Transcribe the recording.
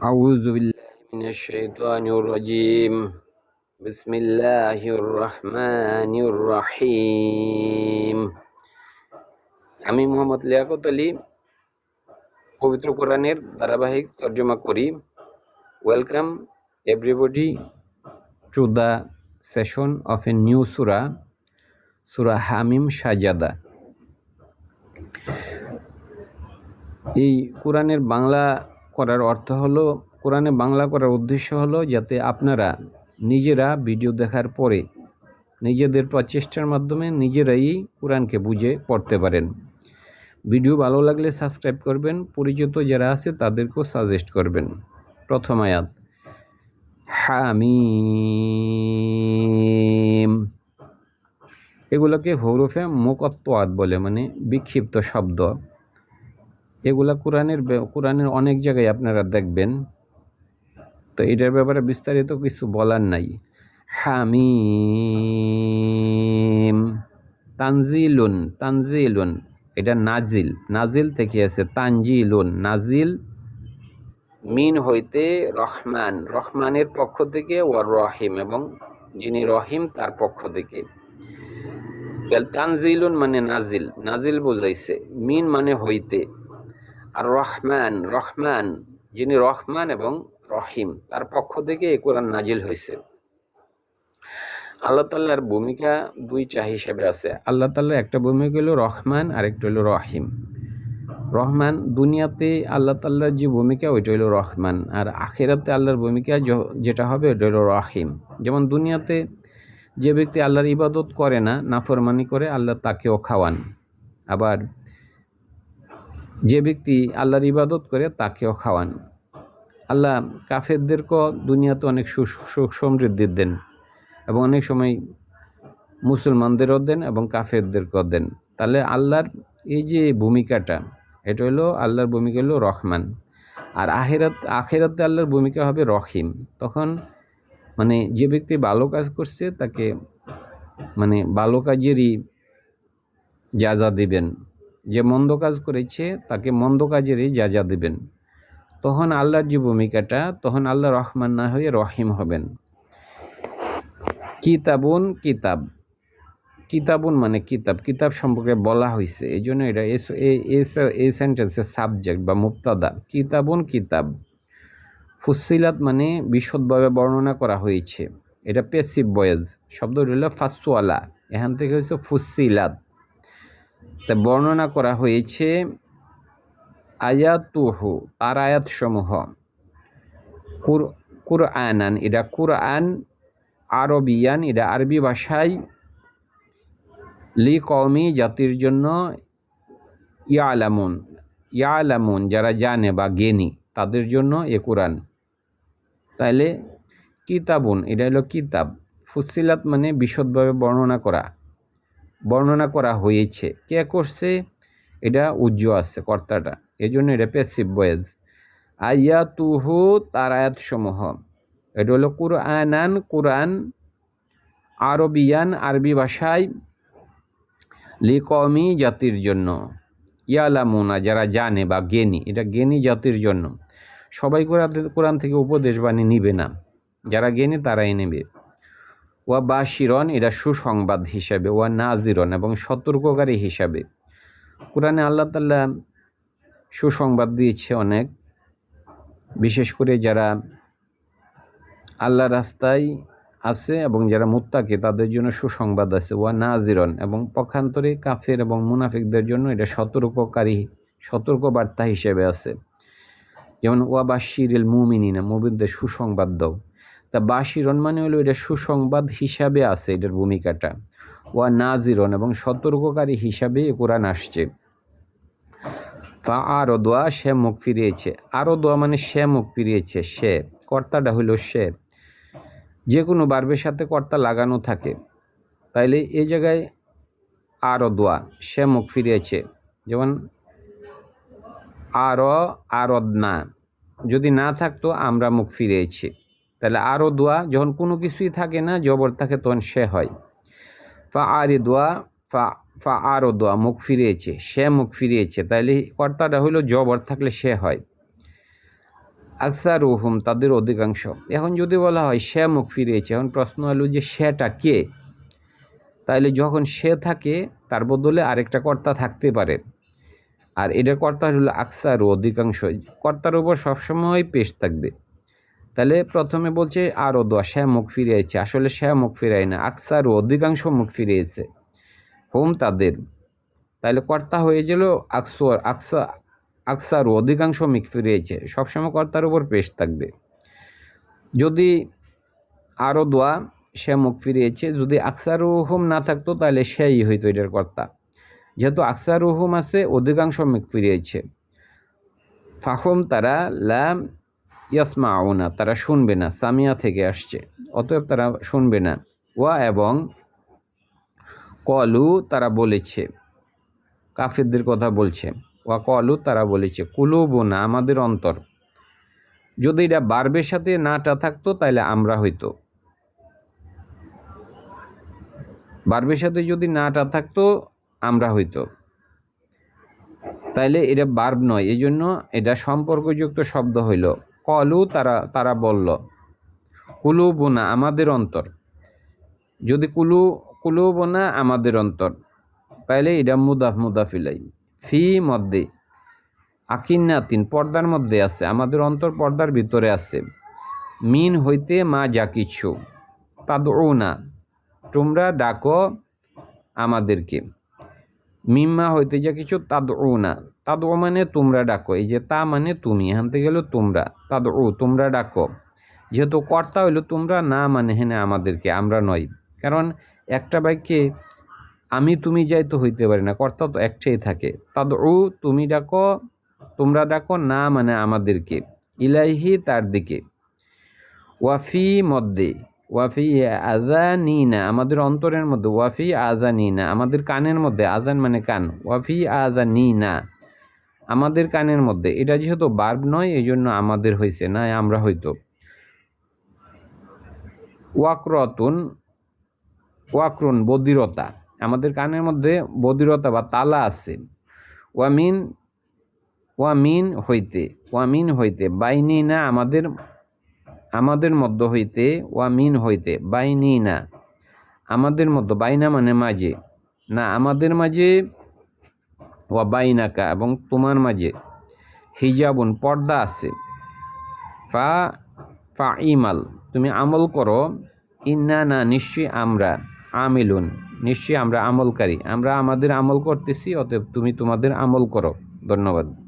أعوذ بالله من الشيطان الرجيم بسم الله الرحمن الرحيم আমি মোহাম্মদ লিয়াকত আলী পবিত্র কোরআনের ধারাবাহিক তর্জমা করি welcome everybody to the session of a new সুরা সুরা হামিম সাজাদা এই কোরআনের বাংলা করার অর্থ হলো, কোরআনে বাংলা করার উদ্দেশ্য হলো যাতে আপনারা নিজেরা ভিডিও দেখার পরে নিজেদের প্রচেষ্টার মাধ্যমে নিজেরাই কোরআনকে বুঝে পড়তে পারেন। ভিডিও ভালো লাগলে সাবস্ক্রাইব করবেন, পরিচিত যারা আছে তাদেরকেও সাজেস্ট করবেন। প্রথম আয়াত। হামিম। এগুলোকে হরফে মোকত্বাদ বলে মানে বিক্ষিপ্ত শব্দ। এগুলা কোরআনের কোরআনের অনেক জায়গায় আপনারা দেখবেন। তো এটার ব্যাপারে বিস্তারিত কিছু বলার নাই। হামিম। তানজিলুন তানজিলুন, এটা নাজিল। নাজিল থেকে আছে তানজিলুন। নাজিল মিন হইতে রহমান। রহমানের পক্ষ থেকে ওয়ার রহিম এবং যিনি রহিম তার পক্ষ থেকে। তানজিলুন মানে নাজিল। নাজিল বোঝাইছে। মিন মানে হইতে। আর রহমান রহমান, যিনি রহমান এবং রহিম, তার পক্ষ থেকে এ কোরআন নাজিল হয়েছে। আল্লাহ তাল্লার ভূমিকা দুইটা হিসেবে আছে। আল্লাহ তাল্লার একটা ভূমিকা হলো রহমান আর একটা হলো রহিম। রহমান দুনিয়াতে আল্লাহ তাল্লার যে ভূমিকা, ওইটা হলো রহমান। আর আখেরাতে আল্লাহর ভূমিকা যেটা হবে, ওইটা হলো রহিম। যেমন দুনিয়াতে যে ব্যক্তি আল্লাহর ইবাদত করে না, নাফরমানি করে, আল্লাহ তাকেও খাওয়ান। আবার যে ব্যক্তি আল্লাহর ইবাদত করে তাকেও খাওয়ান। আল্লাহ কাফেরদেরকেও দুনিয়াতে অনেক সুখ সমৃদ্ধি দেন এবং অনেক সময় মুসলমানদেরও দেন এবং কাফেরদেরকেও দেন। তাহলে আল্লাহর এই যে ভূমিকাটা, এটা হলো আল্লাহর ভূমিকা হলো রহমান। আর আখেরাত, আখেরাতে আল্লাহর ভূমিকা হবে রহিম। তখন মানে যে ব্যক্তি ভালো কাজ করছে তাকে মানে ভালো কাজেরই যা যা দিবেন। যে মন্দ কাজ করেছে, তাকে মন্দ কাজেরই যা যা দেবেন। তখন আল্লাহর যে ভূমিকাটা, তখন আল্লাহ রহমান না হয়ে রহিম হবেন। কিতাবুন কিতাব। কিতাবুন মানে কিতাব। কিতাব সম্পর্কে বলা হয়েছে এই জন্য এটা এই সেন্টেন্সের সাবজেক্ট বা মুক্তাদা কিতাবুন কিতাব। ফুসিলাত মানে বিশদভাবে বর্ণনা করা হয়েছে। এটা পেসিভ বয়েজ শব্দ হইল ফাসওয়ালা। এখান থেকে হচ্ছে ফুসিলাত তা বর্ণনা করা হয়েছে আয়াতুহু, তার আয়াতসমূহ। কুরআনান, এটা কুরআন, আরবিয়ান, এটা আরবি ভাষায় লি কওমি জাতির জন্য ইয়ালামুন। ইয়ালামুন, যারা জানে বা জ্ঞানী, তাদের জন্য এ কোরআন। তাইলে কিতাবুন, এটা হলো কিতাব। ফুসিলাত মানে বিশদভাবে বর্ণনা করা। বর্ণনা করা হয়েছে। কে করছে? এটা উজ্জ্ব আছে কর্তাটা। এই জন্য এটা পেসিভ বয়েজ আইয়া তুহু তার সমূহ এটা হলো কুরআনান, কুরআন, আরবিয়ান, আরবি ভাষায় লিকমি জাতির জন্য। ইয়ালামুনা, যারা জানে বা জ্ঞানী, এটা জ্ঞানী জাতির জন্য। সবাই কোরআন থেকে উপদেশ বাণী নিবে না। যারা জ্ঞানী তারাই নেবে। ওয়া বাশিরন এটা সুসংবাদ হিসাবে, ওয়া নাজিরন এবং সতর্ককারী হিসাবে। কোরআনে আল্লাহ তাল্লাহ সুসংবাদ দিয়েছে অনেক। বিশেষ করে যারা আল্লাহ রাস্তায় আছে এবং যারা মুত্তাকে, তাদের জন্য সুসংবাদ আছে। ওয়া নাজিরন এবং পক্ষান্তরে কাফের এবং মুনাফিকদের জন্য এটা সতর্ককারী সতর্ক বার্তা হিসেবে আছে। যেমন, ওয়া বাশির মুমিনিনা মুবিনদের সুসংবাদ দাও। তা বাসিরন মানে হলো এটা সুসংবাদ হিসাবে আছে এটার ভূমিকাটা। ওয়া নাজিরন এবং সতর্ককারী হিসাবে কোরআন আসছে। তা আরও দোয়া, সে মুখ ফিরিয়েছে। আরও দোয়া মানে সে মুখ ফিরিয়েছে, সে। কর্তাটা হইল সে। যে কোনো বার্বের সাথে কর্তা লাগানো থাকে। তাইলে এই জায়গায় আরও দোয়া, সে মুখ ফিরিয়েছে। যেমন, আরও আরদ না যদি না থাকতো আমরা মুখ ফিরিয়েছি। তাহলে আরও দোয়া, যখন কোনো কিছুই থাকে না, জবর থাকে, তখন সে হয়। ফা আরে দোয়া, ফা ফা আরও দোয়া, মুখ ফিরিয়েছে, সে মুখ ফিরিয়েছে। তাইলে কর্তাটা হইল জবর থাকলে সে হয়। আকসার হুম তাদের অধিকাংশ। এখন যদি বলা হয় সে মুখ ফিরিয়েছে, এখন প্রশ্ন হলো যে সেটা কে? তাইলে যখন সে থাকে, তার বদলে আরেকটা কর্তা থাকতে পারে। আর এটার কর্তা হলো আকসার অধিকাংশ কর্তার উপর সবসময় পেশ থাকবে। তাহলে প্রথমে বলছে আরও দোয়া, সে মুখ ফিরিয়েছে। আসলে সে মুখ ফিরায় না, আকসার অধিকাংশ মুখ ফিরিয়েছে। হোম, তাদের। তাহলে কর্তা হয়ে গেল আকসর আকসা, আকসার অধিকাংশ মুখ ফিরিয়েছে। সবসময় কর্তার উপর পেশ থাকবে। যদি আরও দোয়া, সে মুখ ফিরিয়েছে। যদি আকসার হুম না থাকতো, তাহলে সেই হইতো এটার কর্তা। যেহেতু আকসার হুম আছে, অধিকাংশ মুখ ফিরিয়েছে। ফাহম তারা লাম ইয়াসমাউনা, তারা শুনবে না, সামিয়া থেকে আসছে। অতএব তারা শুনবে না। ওয়া এবং কলু, তারা বলেছে, কাফিরদের কথা বলছে। ওয়া কলু, তারা বলেছে কুলুবু না আমাদের অন্তর। যদি এটা বার্বের সাথে নাটা থাকতো তাহলে আমরা হইতো। বার্বের সাথে যদি নাটা থাকতো, আমরা হইতো। তাইলে এটা বার্ব নয় এই জন্য এটা সম্পর্কযুক্ত শব্দ হইল। কলু তারা তারা বলল কুলু বোনা আমাদের অন্তর। যদি কুলু কুলু বোনা আমাদের অন্তর, তাইলে এটা মুদাফ মুদাফিলাই ফি মধ্যে আকিন্নাতিন, পর্দার মধ্যে আছে। আমাদের অন্তর পর্দার ভিতরে আছে। মিন হইতে মা যা কিছু। তাদৌ না তোমরা ডাকো আমাদেরকে। মিম্মা হইতে যা কিছু তাদৌ না তাদৌ মানে তোমরা ডাকো, এই যে তা মানে তুমি থেকে গেলো তোমরা তাদৌ তোমরা ডাকো। যেহেতু কর্তা হইল তোমরা, না মানে হেনে আমাদেরকে, আমরা নই। কারণ একটা বাক্যে, আমি তুমি যাই তো হইতে পারি না, কর্তা তো একটাই থাকে। তাদৌ তুমি ডাকো, তোমরা ডাকো, না মানে আমাদেরকে। ইলাইহি তার দিকে। ওয়াফি মধ্যে ওয়াফি আজানিনা আমাদের অন্তরের মধ্যে, ওয়াফি আজানিনা আমাদের কানের মধ্যে আজান মানে কান, ওয়াফি আজানিনা আমাদের কানের মধ্যে। এটা যেহেতু বার্ব নয় এই জন্য আমাদের হয়েছে না, আমরা হয়তো ওয়াক্রতুন, ওয়াক্রুন, বদিরতা। আমাদের কানের মধ্যে বদিরতা বা তালা আছে। ওয়ামিন ওয়ামিন হইতে ওয়ামিন হইতে বাইনি না আমাদের আমাদের মধ্য হইতে, ওয়ামিন হইতে বাইনি না আমাদের মধ্য, বাইনা মানে মাঝে। না, আমাদের মাঝে ওয়া বাইনাকা এবং তোমার মাঝে হিজাবুন, পর্দা আছে। ফা ফা ইমাল তুমি আমল করো। ইন্না না, নিশ্চয়ই আমরা আমিলুন, নিশ্চয়ই আমরা আমলকারী। আমরা আমাদের আমল করতেছি, অতএব তুমি তোমাদের আমল করো। ধন্যবাদ।